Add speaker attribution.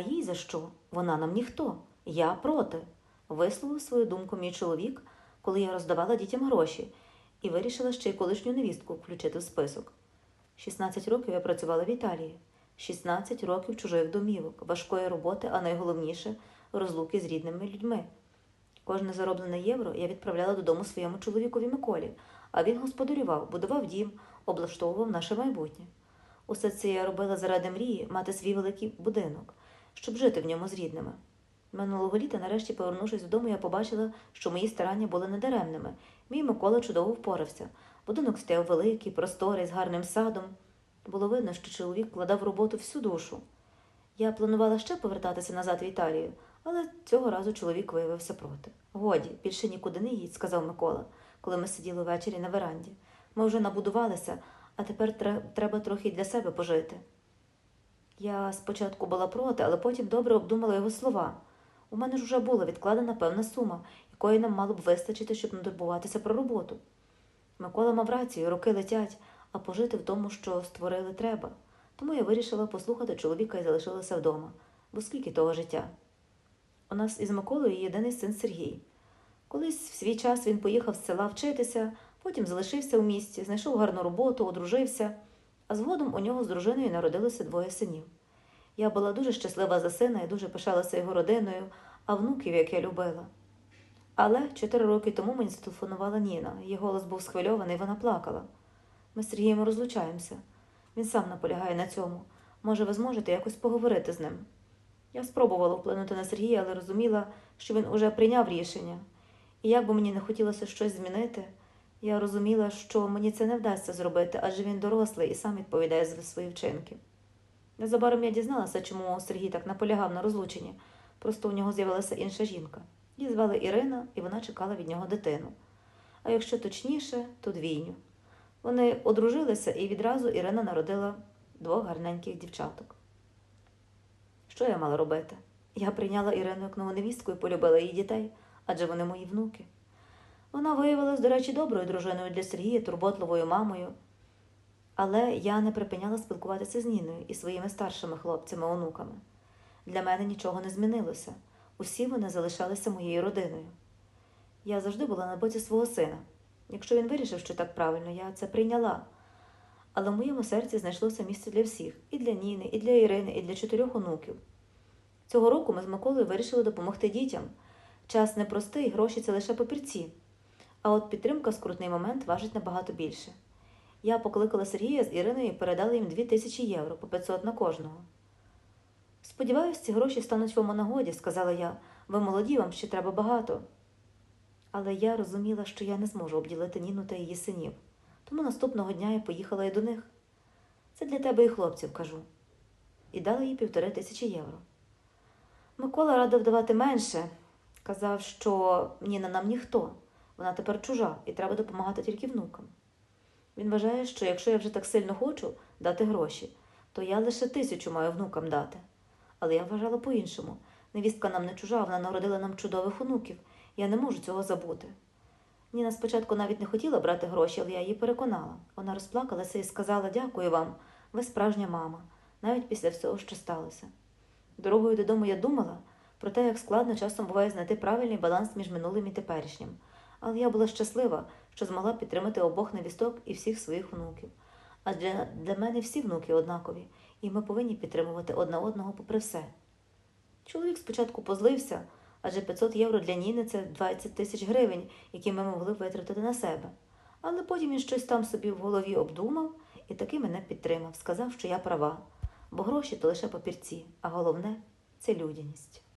Speaker 1: їй за що? Вона нам ніхто. Я проти. Висловив свою думку мій чоловік, коли я роздавала дітям гроші, і вирішила ще й колишню невістку включити в список. 16 років я працювала в Італії, 16 років чужих домівок, важкої роботи, а найголовніше розлуки з рідними людьми. Кожне зароблене євро я відправляла додому своєму чоловікові Миколі, а він господарював, будував дім, облаштовував наше майбутнє. Усе це я робила заради мрії мати свій великий будинок, щоб жити в ньому з рідними. Минулого літа, нарешті, повернувшись додому, я побачила, що мої старання були недаремними. Мій Микола чудово впорався. Будинок стояв великий, просторий, з гарним садом. Було видно, що чоловік вкладав роботу всю душу. Я планувала ще повертатися назад в Італію, але цього разу чоловік виявився проти. Годі, більше нікуди не їдь, сказав Микола, коли ми сиділи ввечері на веранді. Ми вже набудувалися, а тепер треба трохи для себе пожити. Я спочатку була проти, але потім добре обдумала його слова. У мене ж вже була відкладена певна сума, якої нам мало б вистачити, щоб не турбуватися про роботу. Микола мав рацію, роки летять, а пожити в тому, що створили, треба. Тому я вирішила послухати чоловіка і залишилася вдома, бо скільки того життя. У нас із Миколою єдиний син Сергій. Колись в свій час він поїхав з села вчитися, потім залишився у місті, знайшов гарну роботу, одружився, а згодом у нього з дружиною народилося двоє синів. Я була дуже щаслива за сина і дуже пишалася його родиною, а внуків, як я любила. Але чотири роки тому мені зателефонувала Ніна. Її голос був схвильований, вона плакала. Ми з Сергієм розлучаємося. Він сам наполягає на цьому. Може, ви зможете якось поговорити з ним. Я спробувала вплинути на Сергія, але розуміла, що він уже прийняв рішення. І як би мені не хотілося щось змінити, я розуміла, що мені це не вдасться зробити, адже він дорослий і сам відповідає за свої вчинки. Незабаром я дізналася, чому Сергій так наполягав на розлученні. Просто у нього з'явилася інша жінка. Її звали Ірина, і вона чекала від нього дитину. А якщо точніше, то двійню. Вони одружилися, і відразу Ірина народила двох гарненьких дівчаток. Що я мала робити? Я прийняла Ірину як нову невістку і полюбила її дітей, адже вони мої внуки. Вона виявилась, до речі, доброю дружиною для Сергія, турботливою мамою. Але я не припиняла спілкуватися з Ніною і своїми старшими хлопцями-онуками. Для мене нічого не змінилося. Усі вони залишалися моєю родиною. Я завжди була на боці свого сина. Якщо він вирішив, що так правильно, я це прийняла. Але в моєму серці знайшлося місце для всіх і для Ніни, і для Ірини, і для чотирьох онуків. Цього року ми з Миколою вирішили допомогти дітям. Час непростий, гроші це лише папірці. А от підтримка в скрутний момент важить набагато більше. Я покликала Сергія з Іриною і передала їм 2 тисячі євро по 500 на кожного. Сподіваюсь, ці гроші стануть вам у нагоді, сказала я. Ви молоді, вам ще треба багато. Але я розуміла, що я не зможу обділити Ніну та її синів. Тому наступного дня я поїхала і до них. Це для тебе і хлопців, кажу. І дала їй півтори тисячі євро. Микола радив давати менше. Казав, що Ніна нам ніхто. Вона тепер чужа і треба допомагати тільки внукам. Він вважає, що якщо я вже так сильно хочу дати гроші, то я лише тисячу маю внукам дати. Але я вважала по-іншому. Невістка нам не чужа, вона народила нам чудових онуків. Я не можу цього забути. Ніна спочатку навіть не хотіла брати гроші, але я її переконала. Вона розплакалася і сказала: Дякую вам, ви справжня мама, навіть після всього, що сталося. Дорогою додому я думала про те, як складно часом буває знайти правильний баланс між минулим і теперішнім. Але я була щаслива, що змогла підтримати обох невісток і всіх своїх внуків. А для, для мене всі внуки однакові, і ми повинні підтримувати одне одного попри все. Чоловік спочатку позлився, адже 500 євро для Ніни це 20 тисяч гривень, які ми могли витратити на себе. Але потім він щось там собі в голові обдумав і таки мене підтримав, сказав, що я права, бо гроші то лише папірці, а головне це людяність.